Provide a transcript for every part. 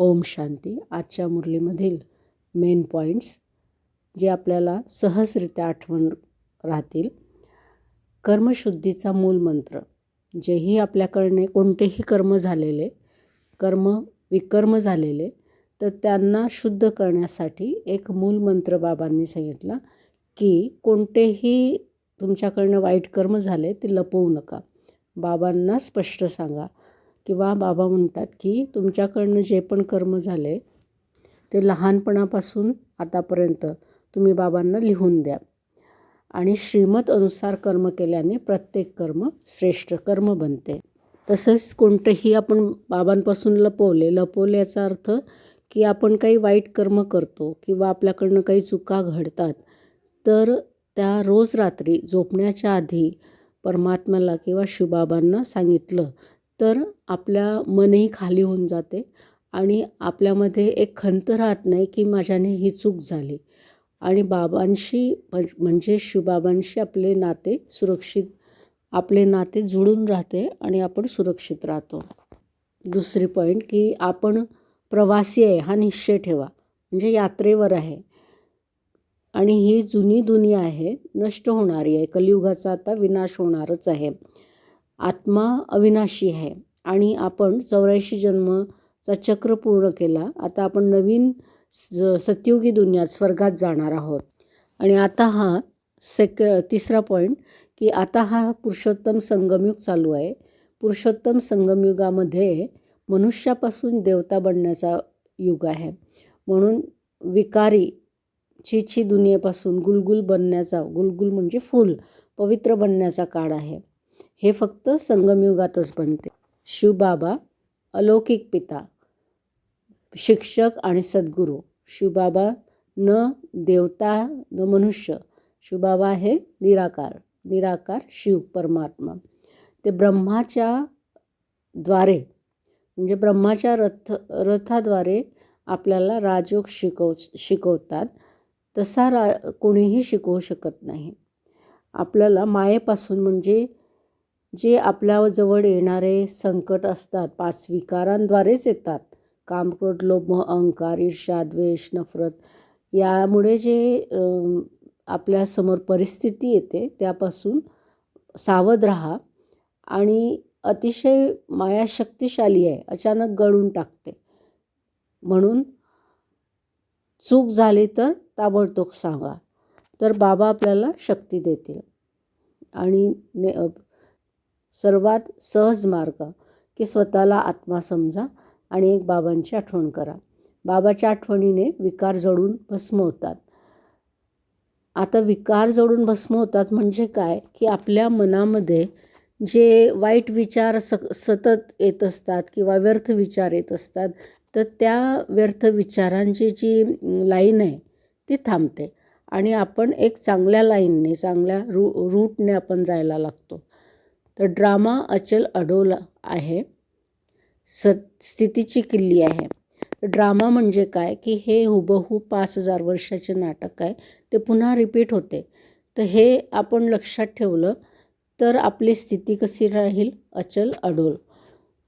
ओम शांती. आजच्या मुरलीमधील main points जे आपल्याला सहजरित्या आठवण राहतील. कर्मशुद्धीचा मूल मंत्र. जेही आपल्याकडने कोणतेही कर्म झालेले कर्म विकर्म झालेले तर त्यांना शुद्ध करण्यासाठी एक मूल मंत्र बाबांनी सांगितला की कोणतेही तुमच्याकडनं वाईट कर्म झाले ते लपवू नका. बाबांना स्पष्ट सांगा. किंवा बाबा म्हणतात की तुमच्याकडनं जे पण कर्म झाले ते लहानपणापासून आतापर्यंत तुम्ही बाबांना लिहून द्या. आणि श्रीमत अनुसार कर्म केल्याने प्रत्येक कर्म श्रेष्ठ कर्म बनते. तसंच कोणतंही आपण बाबांपासून लपवले लपवल्याचा अर्थ की आपण काही वाईट कर्म करतो किंवा आपल्याकडनं काही चुका घडतात तर त्या रोज रात्री झोपण्याच्या आधी परमात्म्याला किंवा शिवबाबांना सांगितलं तर आपल्या मनही खाली होऊन जाते आणि आपल्यामध्ये एक खंत राहत नाही की माझ्याने ही चूक झाली. आणि बाबांशी म्हणजे शिवबाबांशी आपले नाते सुरक्षित आपले नाते जुळून राहते आणि आपण सुरक्षित राहतो. दुसरी पॉईंट की आपण प्रवासी आहे हा निश्चय ठेवा. म्हणजे यात्रेवर आहे. आणि ही जुनी दुनिया आहे नष्ट होणारी आहे. कलियुगाचा आता विनाश होणारच आहे. आत्मा अविनाशी आहे. आणि आपण चौऱ्याऐंशी जन्मचा चक्र पूर्ण केला. आता आपण नवीन स सत्युगी दुनियात स्वर्गात जाणार आहोत. आणि आता हा सेक तिसरा पॉईंट की आता हा पुरुषोत्तम संगमयुग चालू आहे. पुरुषोत्तम संगमयुगामध्ये मनुष्यापासून देवता बनण्याचा युग आहे. म्हणून विकारी छी दुनियेपासून गुलगुल बनण्याचा गुलगुल म्हणजे फूल पवित्र बनण्याचा काळ आहे. हे फक्त संगमयुगातच बनते. शिवबाबा अलौकिक पिता शिक्षक आणि सद्गुरू. शिवबाबा न देवता न मनुष्य. शिवबाबा हे निराकार निराकार शिव परमात्मा. ते ब्रह्माच्या द्वारे म्हणजे ब्रह्माच्या रथ रथाद्वारे आपल्याला राजयोग शिकव शिकवतात. तसा रा कोणीही शिकवू शकत नाही. आपल्याला मायेपासून म्हणजे जे आपल्याजवळ येणारे संकट असतात पाच विकारांद्वारेच येतात. कामक्रोध लोभ अहंकार ईर्षा द्वेष नफरत यामुळे जे आपल्यासमोर परिस्थिती येते त्यापासून सावध राहा. आणि अतिशय माया शक्तिशाली आहे अचानक गळून टाकते. म्हणून चूक झाली तर ताबडतोब सांगा. तर बाबा आपल्याला शक्ती देतील. आणि ने सर्वात सहज मार्ग की स्वतःला आत्मा समजा आणि एक बाबांची आठवण करा. बाबाच्या आठवणीने विकार जडून भस्म होतात आता विकार जळून भस्म होतात म्हणजे काय? की आपल्या मनामध्ये जे वाईट विचार स सतत येत असतात किंवा व्यर्थ विचार येत असतात तर त्या व्यर्थ विचारांची जी लाईन आहे ती थांबते. आणि आपण एक चांगल्या लाईनने चांगल्या रू रूटने आपण जायला लागतो. तर ड्रामा अचल अडोला आहे. स स्थितीची किल्ली आहे. ड्रामा म्हणजे काय? की हे हुबहू पाच हजार वर्षाचे नाटक आहे. ते पुन्हा रिपीट होते. तर हे आपण लक्षात ठेवलं तर आपली स्थिती कशी राहील? अचल अडोल.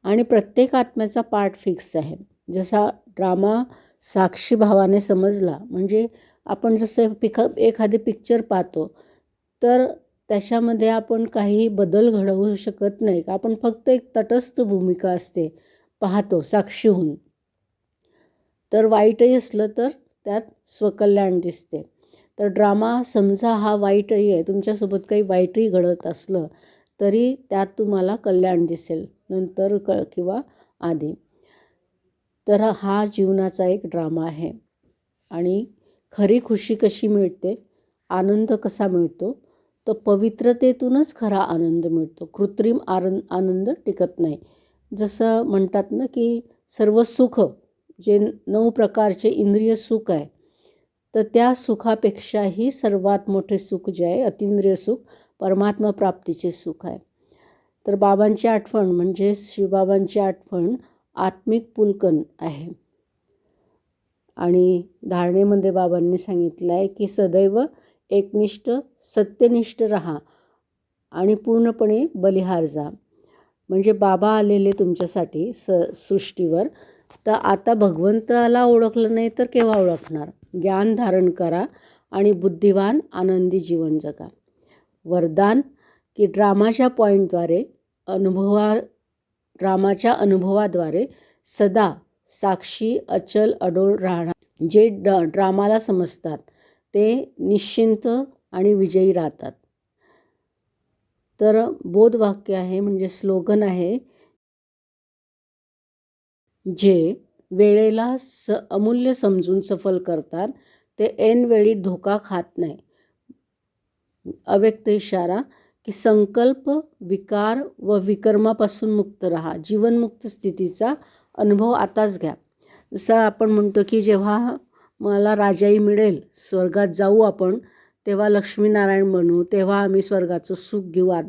आणि प्रत्येक आत्म्याचा पार्ट फिक्स आहे. जसा ड्रामा साक्षी भावाने समजला म्हणजे आपण जसं पिक एखादे पिक्चर पाहतो तर त्याच्यामध्ये आपण काही बदल घडवू शकत नाही. का आपण फक्त एक तटस्थ भूमिका असते पाहतो साक्षीहून तर वाईटही असलं तर त्यात स्वकल्याण दिसते. तर ड्रामा समजा हा वाईटही आहे तुमच्यासोबत काही वाईटही घडत असलं तरी त्यात तुम्हाला कल्याण दिसेल नंतर क किंवा आधी. तर हा जीवनाचा एक ड्रामा आहे. आणि खरी खुशी कशी मिळते आनंद कसा मिळतो तर पवित्रतेतूनच खरा आनंद मिळतो. कृत्रिम आरन आनंद टिकत नाही. जसं म्हणतात ना की सर्व सुख जे नऊ प्रकारचे इंद्रिय सुख आहे तर त्या सुखापेक्षाही सर्वात मोठे सुख जे आहे अतिंद्रिय सुख परमात्मा प्राप्तीचे सुख आहे. तर बाबांची आठवण म्हणजे शिवबाबांची आठवण आत्मिक पुलकन आहे. आणि धारणेमध्ये बाबांनी सांगितलं आहे की सदैव एकनिष्ठ सत्यनिष्ठ राहा आणि पूर्णपणे बलिहार जा. म्हणजे बाबा आलेले तुमच्यासाठी स सृष्टीवर. तर आता भगवंताला ओळखलं नाही तर केव्हा ओळखणार? ज्ञान धारण करा आणि बुद्धिवान आनंदी जीवन जगा. वरदान की ड्रामाच्या पॉईंटद्वारे अनुभवा ड्रामाच्या अनुभवाद्वारे सदा साक्षी अचल अडोळ राहणार. जे ड ड्रामाला समजतात ते निश्चिंत आणि विजयी राहतात. तर बोधवाक्य आहे म्हणजे स्लोगन आहे जे वेळेला स अमूल्य समजून सफल करतात ते ऐनवेळी धोका खात नाही. अव्यक्त इशारा की संकल्प विकार व विकर्मापासून मुक्त राहा जीवनमुक्त स्थितीचा अनुभव आताच घ्या. जसं आपण म्हणतो की जेव्हा मला राजाई मिळेल. स्वर्गात जाऊ आपण. तेव्हा लक्ष्मीनारायण बनू तेव्हा आम्ही स्वर्गाचं सुख घेऊ. आत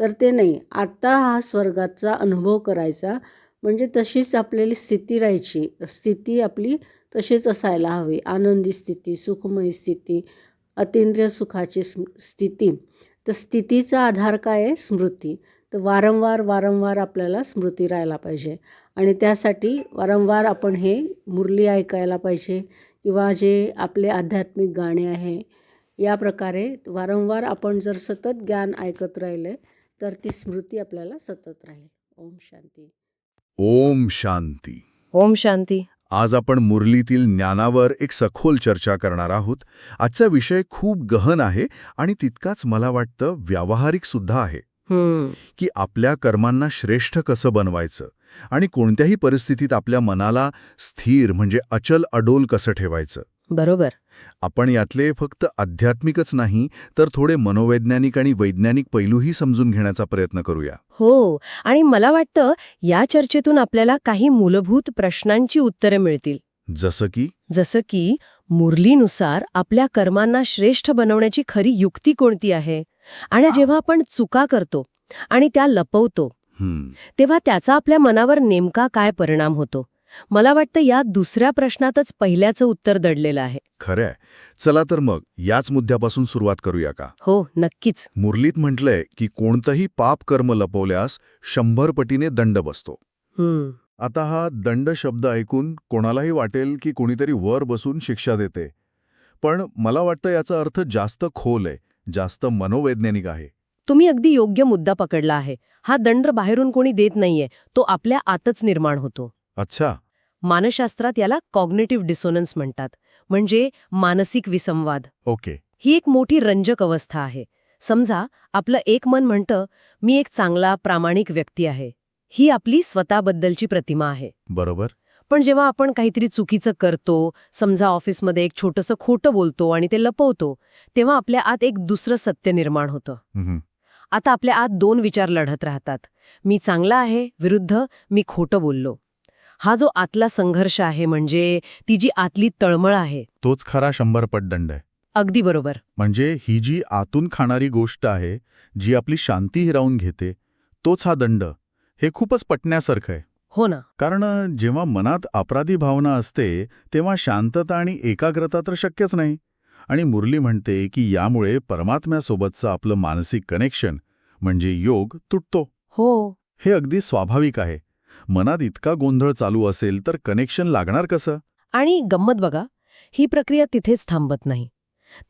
तर ते नाही. आत्ता हा स्वर्गाचा अनुभव करायचा. म्हणजे तशीच आपल्याली स्थिती राहायची. स्थिती आपली तशीच असायला हवी. आनंदी स्थिती सुखमय स्थिती अतिंद्रिय सुखाची स्म स्थिती. तर स्थितीचा आधार काय आहे? स्मृती. तर वारंवार वारंवार आपल्याला स्मृती राहायला पाहिजे. आणि त्यासाठी वारंवार आपण हे मुरली ऐकायला पाहिजे. किंवा जे आपले आध्यात्मिक गाणे आहे या प्रकारे वारंवार आपण जर सतत ज्ञान ऐकत राहिले तर ती स्मृती आपल्याला सतत राहील. ओम शांती. ओम शांती. ओम शांती. आज आपण मुरलीतील ज्ञानावर एक सखोल चर्चा करणार आहोत. आजचा विषय खूप गहन आहे आणि तितकाच मला वाटतं व्यावहारिक सुद्धा आहे. की आपल्या कर्मांना श्रेष्ठ कसं बनवायचं आणि कोणत्याही परिस्थितीत आपल्या मनाला स्थिर म्हणजे अचल अडोल कसं ठेवायचं? बरोबर. आपण यातले फक्त आध्यात्मिकच नाही तर थोडे मनोवैज्ञानिक आणि वैज्ञानिक पैलूही समजून घेण्याचा प्रयत्न करूया. हो आणि मला वाटतं या चर्चेतून आपल्याला काही मूलभूत प्रश्नांची उत्तरे मिळतील. जसं की? जसं की मुरलीनुसार आपल्या कर्मांना श्रेष्ठ बनवण्याची खरी युक्ती कोणती आहे? आणि जेव्हा आपण चुका करतो आणि त्या लपवतो तेव्हा त्याचा आपल्या मनावर नेमका काय परिणाम होतो? मला वाटतं या दुसऱ्या प्रश्नातच पहिल्याचं उत्तर दडलेलं आहे. खरंय. चला तर मग याच मुद्द्यापासून सुरुवात करूया का? हो नक्कीच. मुरलीत म्हटलंय की कोणतंही पाप कर्म लपवल्यास शंभर पटीने दंड बसतो. आता हा दंड शब्द ऐकून कोणालाही वाटेल की कोणीतरी वर बसून शिक्षा देते. पण मला वाटतं याचा अर्थ जास्त खोल आहे. जास्त मनोवैज्ञानिक आहे. तुम्ही अगदी योग्य मुद्दा पकडला आहे. हा दंड बाहेरून कोणी देत नाहीये. तो आपल्या आतच निर्माण होतो. अच्छा. मानसशास्त्रात याला कॉग्नेटिव्ह डिसोनन्स म्हणतात. म्हणजे मानसिक विसंवाद. ओके. ही एक मोठी रंजक अवस्था आहे. समजा आपलं एक मन म्हणतं मी एक चांगला प्रामाणिक व्यक्ती आहे. ही आपली स्वतःबद्दलची प्रतिमा आहे. बरोबर. पण जेव्हा आपण काहीतरी चुकीचं करतो समजा ऑफिसमध्ये एक छोटंसं खोटं बोलतो आणि ते लपवतो तेव्हा आपल्या आत एक दुसरं सत्य निर्माण होतं. आता आपल्या आत दोन विचार लढत राहतात. मी चांगला आहे विरुद्ध मी खोटं बोललो. हा जो आतला संघर्ष आहे म्हणजे ती जी आतली तळमळ आहे. तोच खरा शंभर पट दंड आहे. अगदी बरोबर. म्हणजे ही जी आतून खाणारी गोष्ट आहे जी आपली शांती हिरावून घेते तोच हा दंड. हे खूपच पटण्यासारखं आहे. हो ना. कारण जेव्हा मनात अपराधी भावना असते तेव्हा शांतता आणि एकाग्रता तर शक्यच नाही. आणि मुरली म्हणते की यामुळे परमात्म्यासोबतचं आपलं मानसिक कनेक्शन म्हणजे योग तुटतो. हो. हे अगदी स्वाभाविक आहे. मनात इतका गोंधळ चालू असेल तर कनेक्शन लागणार कसं? आणि गंमत बघा ही प्रक्रिया तिथेच थांबत नाही.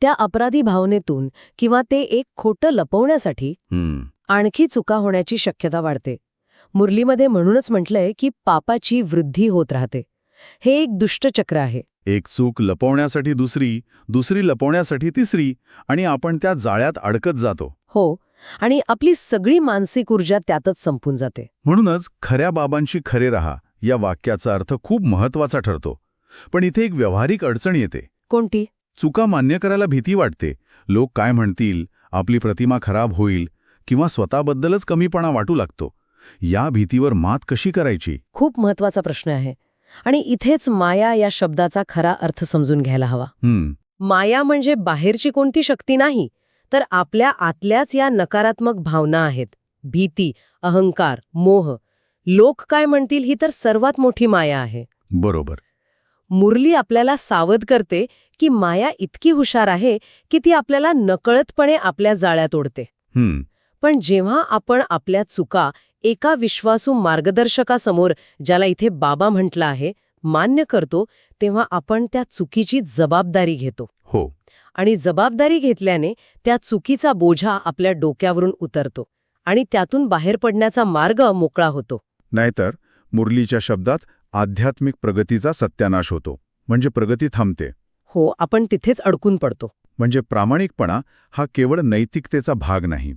त्या अपराधी भावनेतून किंवा ते एक खोटं लपवण्यासाठी आणखी चुका होण्याची शक्यता वाढते. मुरलीमध्ये म्हणूनच म्हटलंय की पापाची वृद्धी होत राहते. हे एक दुष्टचक्र आहे. एक चूक लपवण्यासाठी दुसरी दुसरी लपवण्यासाठी तिसरी आणि आपण त्या जाळ्यात अडकत जातो. हो आणि आपली सगळी मानसिक ऊर्जा त्यातच संपून जाते. म्हणूनच खऱ्या बाबांशी खरे रहा या वाक्याचा अर्थ खूप महत्त्वाचा ठरतो. पण इथे एक व्यावहारिक अडचण येते. कोणती? चुका मान्य करायला भीती वाटते. लोक काय म्हणतील? आपली प्रतिमा खराब होईल किंवा स्वतःबद्दलच कमीपणा वाटू लागतो. या भीतीवर मात कशी करायची? खूप महत्त्वाचा प्रश्न आहे. आणि इथेच माया या शब्दाचा खरा अर्थ समजून घ्यायला हवा. हम्म. माया म्हणजे बाहेरची कोणती शक्ती नाही तर आपल्या आतल्याच या नकारात्मक भावना आहेत. भीती अहंकार मोह लोक काय म्हणतील ही तर सर्वात मोठी माया आहे. बरोबर. मुरली आपल्याला सावध करते की माया इतकी हुशार आहे की ती आपल्याला नकळतपणे आपल्या जाळ्यात ओढते. हम्म. पण जेव्हा आपण आपल्या चुका एका विश्वासू मार्गदर्शकासमोर ज्याला इथे बाबा म्हटलं आहे मान्य करतो तेव्हा आपण त्या चुकीची जबाबदारी घेतो. हो. आणि जबाबदारी घेतल्याने त्या चुकीचा बोझा आपल्या डोक्यावरून उतरतो आणि त्यातून बाहेर पडण्याचा मार्ग मोकळा होतो. नाहीतर मुरलीच्या शब्दात आध्यात्मिक प्रगतीचा सत्यानाश होतो म्हणजे प्रगती थांबते. हो आपण तिथेच अडकून पडतो. म्हणजे प्रामाणिकपणा हा केवळ नैतिकतेचा भाग नाही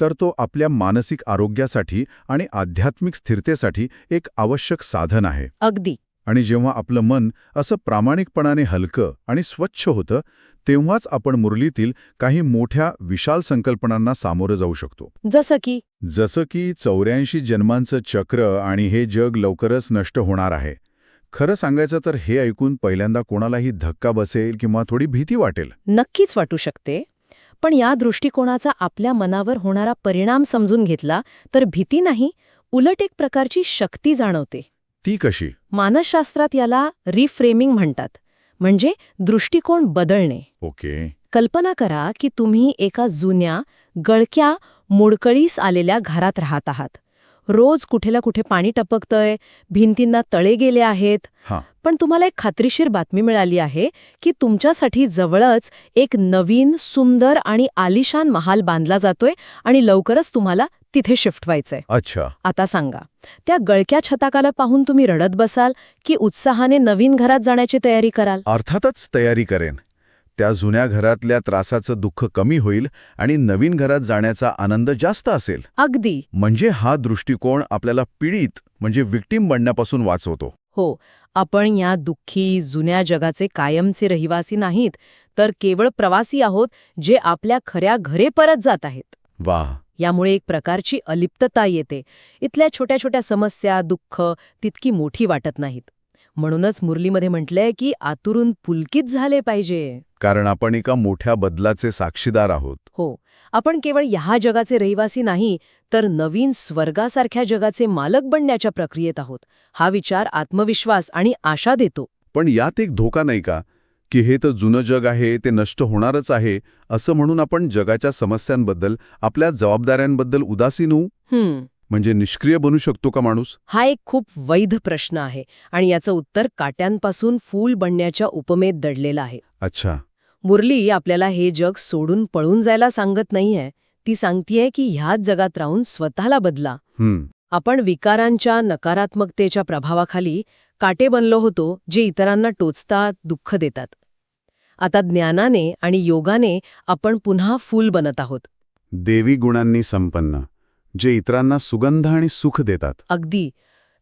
तर तो आपल्या मानसिक आरोग्यासाठी आणि आध्यात्मिक स्थिरतेसाठी एक आवश्यक साधन आहे. अगदी. आणि जेव्हा आपलं मन असं प्रामाणिकपणाने हलकं आणि स्वच्छ होतं तेव्हाच आपण मुरलीतील काही मोठ्या विशाल संकल्पनांना सामोरं जाऊ शकतो. जसं की? जसं की चौऱ्याऐंशी जन्मांचं चक्र आणि हे जग लवकरच नष्ट होणार आहे. खरं सांगायचं तर हे ऐकून पहिल्यांदा कोणालाही धक्का बसेल किंवा थोडी भीती वाटेल. नक्कीच वाटू शकते. पण या दृष्टिकोनाचा आपल्या मनावर होणारा परिणाम समजून घेतला तर भीती नाही उलट एक प्रकारची शक्ती जाणवते. ती कशी? मानसशास्त्रात याला रिफ्रेमिंग म्हणतात म्हणजे दृष्टिकोन बदलणे. ओके. कल्पना करा की तुम्ही एका जुन्या गळक्या मोडकळीस आलेल्या घरात राहत आहात. रोज कुठेला कुठे पाणी टपकतंय भिंतींना तळे गेले आहेत. पण तुम्हाला एक खात्रीशीर बातमी मिळाली आहे की तुमच्यासाठी जवळच एक नवीन सुंदर आणि आलिशान महाल बांधला जातोय आणि लवकरच तुम्हाला तिथे शिफ्ट व्हायचंय. अच्छा. आता सांगा त्या गळक्या छताकाला पाहून तुम्ही रडत बसाल की उत्साहाने नवीन घरात जाण्याची तयारी कराल? अर्थातच तयारी करेन. त्या जुन्या घरातल्या त्रासाचं दुःख कमी होईल आणि नवीन घरात जाण्याचा आनंद जास्त असेल. अगदी. म्हणजे हा दृष्टिकोन आपल्याला पीडित म्हणजे विक्टीम बनण्यापासून वाचवतो. हो आपण या दुःखी जुन्या जगाचे कायमचे रहिवासी नाहीत तर केवळ प्रवासी आहोत जे आपल्या खऱ्या घरे परत जात आहेत. वाह. यामुळे एक प्रकारची अलिप्तता येते. इथल्या छोट्या छोट्या समस्या दुःख तितकी मोठी वाटत नाहीत. म्हणूनच मुरलीमध्ये म्हटलंय की आतुरून पुलकित झाले पाहिजे. कारण आपण एका मोठ्या बदलाचे साक्षीदार आहोत. हो आपण केवळ ह्या जगाचे रहिवासी नाही तर नवीन स्वर्गासारख्या जगाचे मालक बनण्याच्या प्रक्रियेत आहोत. हा विचार आत्मविश्वास आणि आशा देतो. पण यात एक धोका नाही का? की हे तर जुनं जग आहे ते नष्ट होणारच आहे असं म्हणून आपण जगाच्या समस्यांबद्दल आपल्या जबाबदाऱ्यांबद्दल उदासीन होऊ? म्हणजे निष्क्रिय बनू शकतो का माणूस? हा एक खूप वैध प्रश्न आहे आणि याचं उत्तर काट्यांपासून फूल बनण्याच्या उपमेत दडलेलं आहे. अच्छा. मुरली आपल्याला हे जग सोडून पळून जायला सांगत नाहीये. ती सांगतीये की ह्याच जगात राहून स्वतःला बदला. हम्म. आपण विकारांच्या नकारात्मकतेच्या प्रभावाखाली काटे बनलो होतो जे इतरांना टोचतात दुःख देतात. आता ज्ञानाने आणि योगाने आपण पुन्हा फूल बनत आहोत. देवी गुणांनी संपन्न. जे इतरांना सुगंध आणि सुख देतात. अगदी.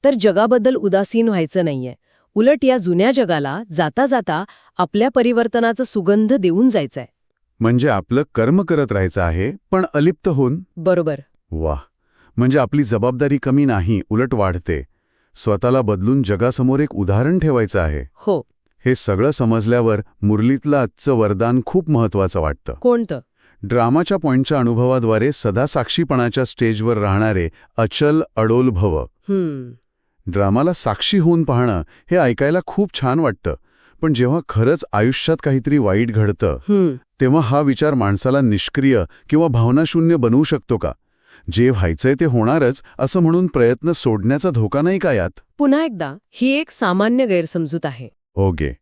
तर जगाबद्दल उदासीन व्हायचं नाहीये. उलट या जुन्या जगाला जाता जाता आपल्या परिवर्तनाचा सुगंध देऊन जायचंय. म्हणजे आपलं कर्म करत राहायचं आहे पण अलिप्त होऊन? बरोबर. वाह. म्हणजे आपली जबाबदारी कमी नाही उलट वाढते. स्वतःला बदलून जगासमोर एक उदाहरण ठेवायचं आहे. हो. हे सगळं समजल्यावर मुरलीतलं आजचं वरदान खूप महत्वाचं वाटतं. कोणतं? ड्रामाच्या पॉइंटच्या अनुभवाद्वारे सदा साक्षीपणाच्या स्टेजवर राहणारे अचल अडोल भव. ड्रामाला साक्षी होऊन पाहणं हे ऐकायला खूप छान वाटतं. पण जेव्हा खरंच आयुष्यात काहीतरी वाईट घडतं तेव्हा हा विचार माणसाला निष्क्रिय किंवा भावनाशून्य बनवू शकतो का? जे व्हायचंय ते होणारच असं म्हणून प्रयत्न सोडण्याचा धोका नाही का यात? पुन्हा एकदा ही एक सामान्य गैरसमजूत आहे. ओके.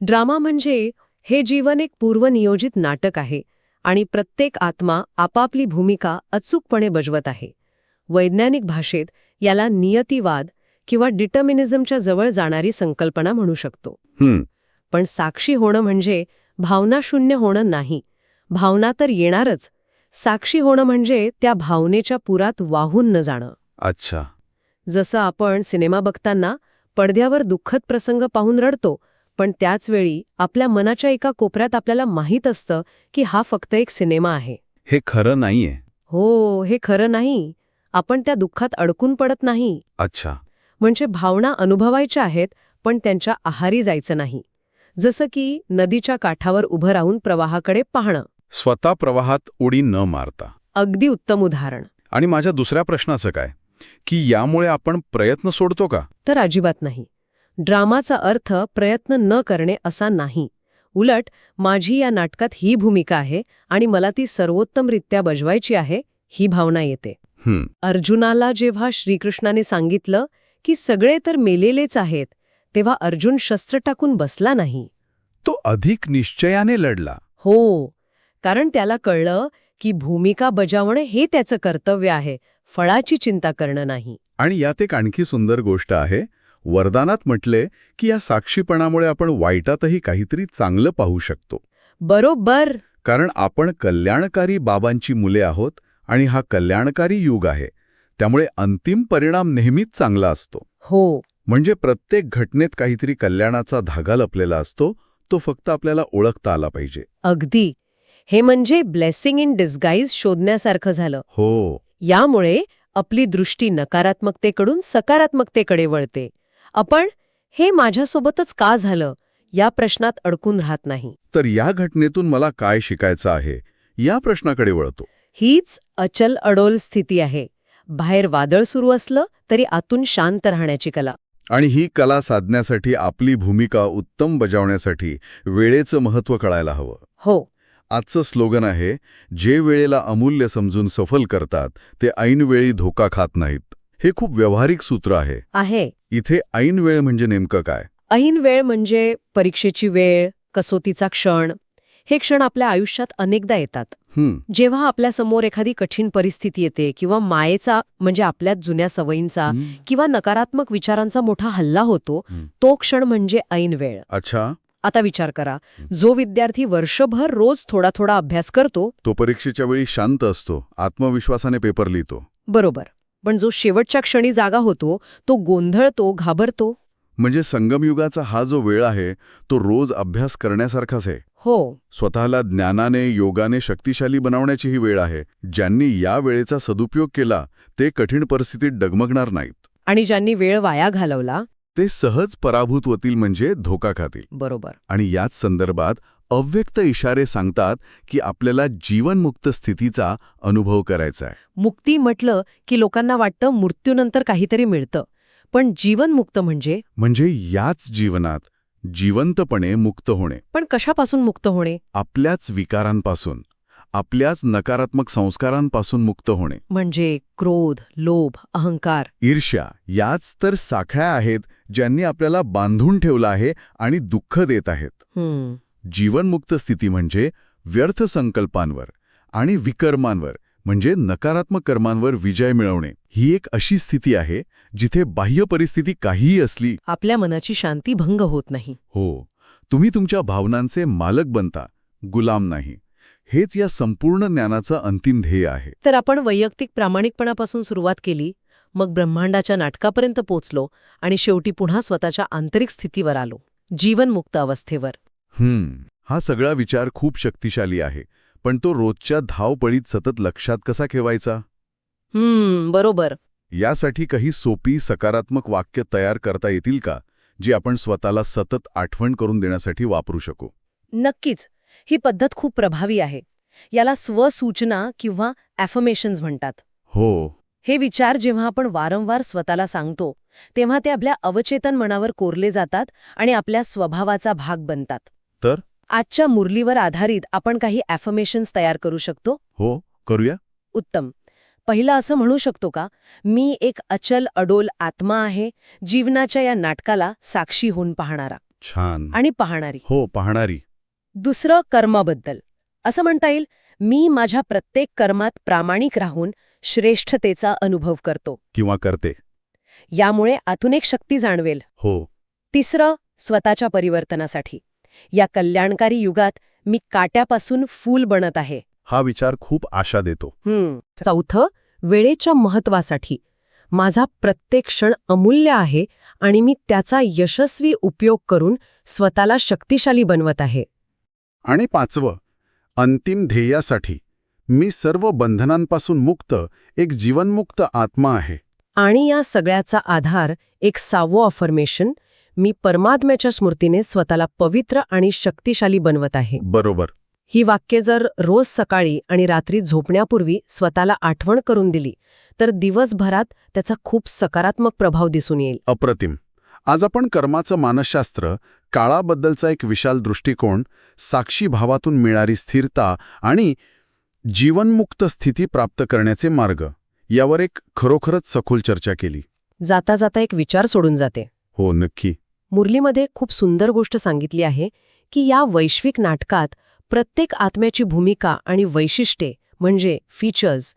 ड्रामा म्हणजे हे जीवन एक पूर्वनियोजित नाटक आहे. आणि प्रत्येक आत्मा आपापली भूमिका अचूकपणे बजवत आहे. वैज्ञानिक भाषेत याला नियतिवाद किंवा डिटर्मिनिझमच्या जवळ जाणारी संकल्पना म्हणू शकतो. पण साक्षी होणं म्हणजे भावनाशून्य होणं नाही. भावना तर येणारच. साक्षी होणं म्हणजे त्या भावनेच्या पुरात वाहून न जाणं. अच्छा. जसं आपण सिनेमा बघताना पडद्यावर दुःखद प्रसंग पाहून रडतो पण त्याचवेळी आपल्या मनाच्या एका कोपऱ्यात आपल्याला माहीत असतं की हा फक्त एक सिनेमा आहे. हे खरं नाहीये. हो हे खरं नाही. आपण त्या दुःखात अडकून पडत नाही. अच्छा. म्हणजे भावना अनुभवायच्या आहेत पण त्यांच्या आहारी जायचं नाही. जसं की नदीच्या काठावर उभं राहून प्रवाहाकडे पाहणं. स्वतः प्रवाहात उडी न मारता. अगदी उत्तम उदाहरण. आणि माझ्या दुसऱ्या प्रश्नाचं काय? की यामुळे आपण प्रयत्न सोडतो का? तर अजिबात नाही. ड्रामाचा अर्थ प्रयत्न न करणे असा नाही. उलट माझी या नाटकात ही भूमिका आहे आणि मला ती सर्वोत्तमरित्या बजवायची आहे ही भावना येते. अर्जुनाला जेव्हा श्रीकृष्णाने सांगितलं की सगळे तर मेलेलेच आहेत तेव्हा अर्जुन शस्त्र टाकून बसला नाही. तो अधिक निश्चयाने लढला. हो कारण त्याला कळलं की भूमिका बजावणं हे त्याचं कर्तव्य आहे फळाची चिंता करणं नाही. आणि यात एक आणखी सुंदर गोष्ट आहे वरदानात म्हटले की या साक्षीपणामुळे आपण वाईटातही काहीतरी चांगलं पाहू शकतो. बरोबर. कारण आपण कल्याणकारी बाबांची मुले आहोत आणि हा कल्याणकारी युग आहे. त्यामुळे अंतिम परिणाम नेहमीच चांगला असतो. हो. म्हणजे प्रत्येक घटनेत काहीतरी कल्याणाचा धागा लपलेला असतो तो फक्त आपल्याला ओळखता आला पाहिजे. अगदी. हे म्हणजे ब्लेसिंग इन डिस्गाईज शोधण्यासारखं झालं. हो. यामुळे आपली दृष्टी नकारात्मकतेकडून सकारात्मकतेकडे वळते. आपण हे माझ्यासोबतच का झालं या प्रश्नात अडकून राहत नाही. तर या घटनेतून मला काय शिकायचं आहे या प्रश्नाकडे वळतो. हीच अचल अडोल स्थिती आहे. बाहेर वादळ सुरू असलं तरी आतून शांत राहण्याची कला. आणि ही कला साधण्यासाठी आपली भूमिका उत्तम बजावण्यासाठी वेळेचं महत्त्व कळायला हवं. हो. आजचं स्लोगन आहे जे वेळेला अमूल्य समजून सफल करतात ते ऐनवेळी धोका खात नाहीत. हे खूप व्यावहारिक सूत्र आहे. आहे. इथे ऐन वेळ म्हणजे नेमकं काय? ऐन वेळ म्हणजे परीक्षेची वेळ कसोतीचा क्षण. हे क्षण आपल्या आयुष्यात अनेकदा येतात. जेव्हा आपल्यासमोर एखादी कठीण परिस्थिती येते किंवा मायेचा म्हणजे आपल्याच जुन्या सवयींचा. किंवा नकारात्मक विचारांचा मोठा हल्ला होतो. तो क्षण म्हणजे ऐन वेळ. अच्छा. आता विचार करा. जो विद्यार्थी वर्षभर रोज थोडा थोडा अभ्यास करतो तो परीक्षेच्या वेळी शांत असतो आत्मविश्वासाने पेपर लिहितो. बरोबर. पण जो शेवटच्या क्षणी जागा होतो तो गोंधळतो घाबरतो? म्हणजे संगमयुगाचा हा जो वेळ आहे तो रोज अभ्यास करण्यासारखाच आहे. हो. स्वतःला ज्ञानाने योगाने शक्तिशाली बनवण्याची ही वेळ आहे. ज्यांनी या वेळेचा सदुपयोग केला ते कठीण परिस्थितीत डगमगणार नाहीत. आणि ज्यांनी वेळ वाया घालवला? ते सहज पराभूत होतील म्हणजे धोका खातील. बरोबर. आणि याच संदर्भात अव्यक्त इशारे सांगतात की आपल्याला जीवनमुक्त स्थितीचा अनुभव करायचा आहे. मुक्ती म्हटलं की लोकांना वाटतं मृत्यूनंतर काहीतरी मिळतं. पण जीवनमुक्त म्हणजे? म्हणजे याच जीवनात जिवंतपणे मुक्त होणे. पण कशापासून मुक्त होणे? आपल्याच विकारांपासून आपल्याच नकारात्मक संस्कारांपासून मुक्त होणे. म्हणजे क्रोध लोभ अहंकार. ईर्ष्या याच तर साखळ्या आहेत ज्यांनी आपल्याला बांधून ठेवलं आहे आणि दुःख देत आहेत. जीवनमुक्त स्थिती म्हणजे व्यर्थ संकल्पांवर आणि विकर्मांवर म्हणजे नकारात्मक कर्मांवर विजय मिळवणे. ही एक अशी स्थिती आहे जिथे बाह्य परिस्थिती काहीही असली आपल्या मनाची शांती भंग होत नाही. हो तुम्ही तुमच्या भावनांचे मालक बनता गुलाम नाही. हेच या संपूर्ण ज्ञानाचं अंतिम ध्येय आहे. तर आपण वैयक्तिक प्रामाणिकपणापासून सुरुवात केली मग ब्रह्मांडाच्या नाटकापर्यंत पोचलो आणि शेवटी पुन्हा स्वतःच्या आंतरिक स्थितीवर आलो जीवनमुक्त अवस्थेवर. हम्म हा सगळा विचार खूप शक्तिशाली आहे पण तो रोजच्या धावपळीत सतत लक्षात कसा ठेवायचा? हम्म बरोबर. यासाठी काही सोपी सकारात्मक वाक्य तयार करता येतील का जी आपण स्वतःला सतत आठवण करून देण्यासाठी वापरू शकू? नक्कीच. ही पद्धत खूप प्रभावी आहे. याला स्वसूचना किंवा ॲफर्मेशन्स म्हणतात. हो. हे विचार जेव्हा आपण वारंवार स्वतःला सांगतो तेव्हा ते आपल्या अवचेतन मनावर कोरले जातात आणि आपल्या स्वभावाचा भाग बनतात. तर? आजच्या मुरलीवर आधारित आपण काही ॲफर्मेशन्स तयार करू शकतो? हो करूया. उत्तम. पहिलं असं म्हणू शकतो का? मी एक अचल अडोल आत्मा आहे जीवनाच्या या नाटकाला साक्षी होऊन पाहणारा. छान. आणि पाहणारी. हो पाहणारी. दुसरं कर्माबद्दल. असं म्हणता येईल मी माझ्या प्रत्येक कर्मात प्रामाणिक राहून श्रेष्ठतेचा अनुभव करतो. किंवा करते. यामुळे आतून एक शक्ती जाणवेल. हो. तिसरं स्वतःच्या परिवर्तनासाठी. या कल्याणकारी युगात मी काट्यापासून फूल बनत आहे. हा विचार खूप आशा देतो. चौथं वेळेच्या महत्वासाठी. माझा प्रत्येक क्षण अमूल्य आहे आणि मी त्याचा यशस्वी उपयोग करून स्वतःला शक्तिशाली बनवत आहे. आणि पाचवं अंतिम ध्येयासाठी. मी सर्व बंधनांपासून मुक्त एक जीवनमुक्त आत्मा आहे. आणि या सगळ्याचा आधार एक सावो अफर्मेशन मी परमात्म्याच्या स्मृतीने स्वतःला पवित्र आणि शक्तिशाली बनवत आहे. बरोबर. ही वाक्ये जर रोज सकाळी आणि रात्री झोपण्यापूर्वी स्वतःला आठवण करून दिली तर दिवसभरात त्याचा खूप सकारात्मक प्रभाव दिसून येईल. अप्रतिम. आज आपण कर्माचं मानसशास्त्र काळाबद्दलचा एक विशाल दृष्टिकोन साक्षी भावातून मिळणारी स्थिरता आणि जीवनमुक्त स्थिती प्राप्त करण्याचे मार्ग यावर एक खरोखरच सखोल चर्चा केली. जाता जाता एक विचार सोडून जाते. हो नक्की. मुरलीमध्ये खूप सुंदर गोष्ट सांगितली आहे की या वैश्विक नाटकात प्रत्येक आत्म्याची भूमिका आणि वैशिष्ट्ये म्हणजे फीचर्स.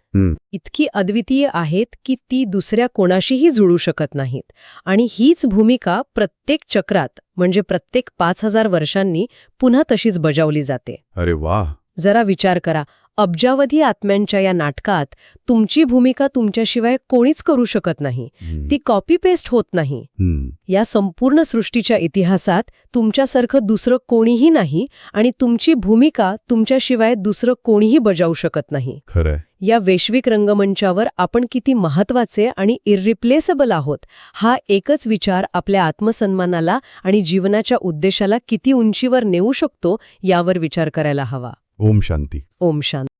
इतकी अद्वितीय आहेत की ती दुसऱ्या कोणाशीही जुळू शकत नाहीत. आणि हीच भूमिका प्रत्येक चक्रात म्हणजे प्रत्येक पाच हजार वर्षांनी पुन्हा तशीच बजावली जाते. अरे वाह! जरा विचार करा. अब्जावधी आत्म्यांच्या या नाटकात तुमची भूमिका तुमच्याशिवाय कोणीच करू शकत नाही. ती कॉपी पेस्ट होत नाही. या संपूर्ण सृष्टीच्या इतिहासात तुमच्यासारखं दुसरं कोणीही नाही आणि तुमची भूमिका तुमच्याशिवाय दुसरं कोणीही बजावू शकत नाही. या वैश्विक रंगमंचावर आपण किती महत्त्वाचे आणि इर्रिप्लेसेबल आहोत हा एकच विचार आपल्या आत्मसन्मानाला आणि जीवनाच्या उद्देशाला किती उंचीवर नेऊ शकतो यावर विचार करायला हवा. ओम शांती. ओम शांती.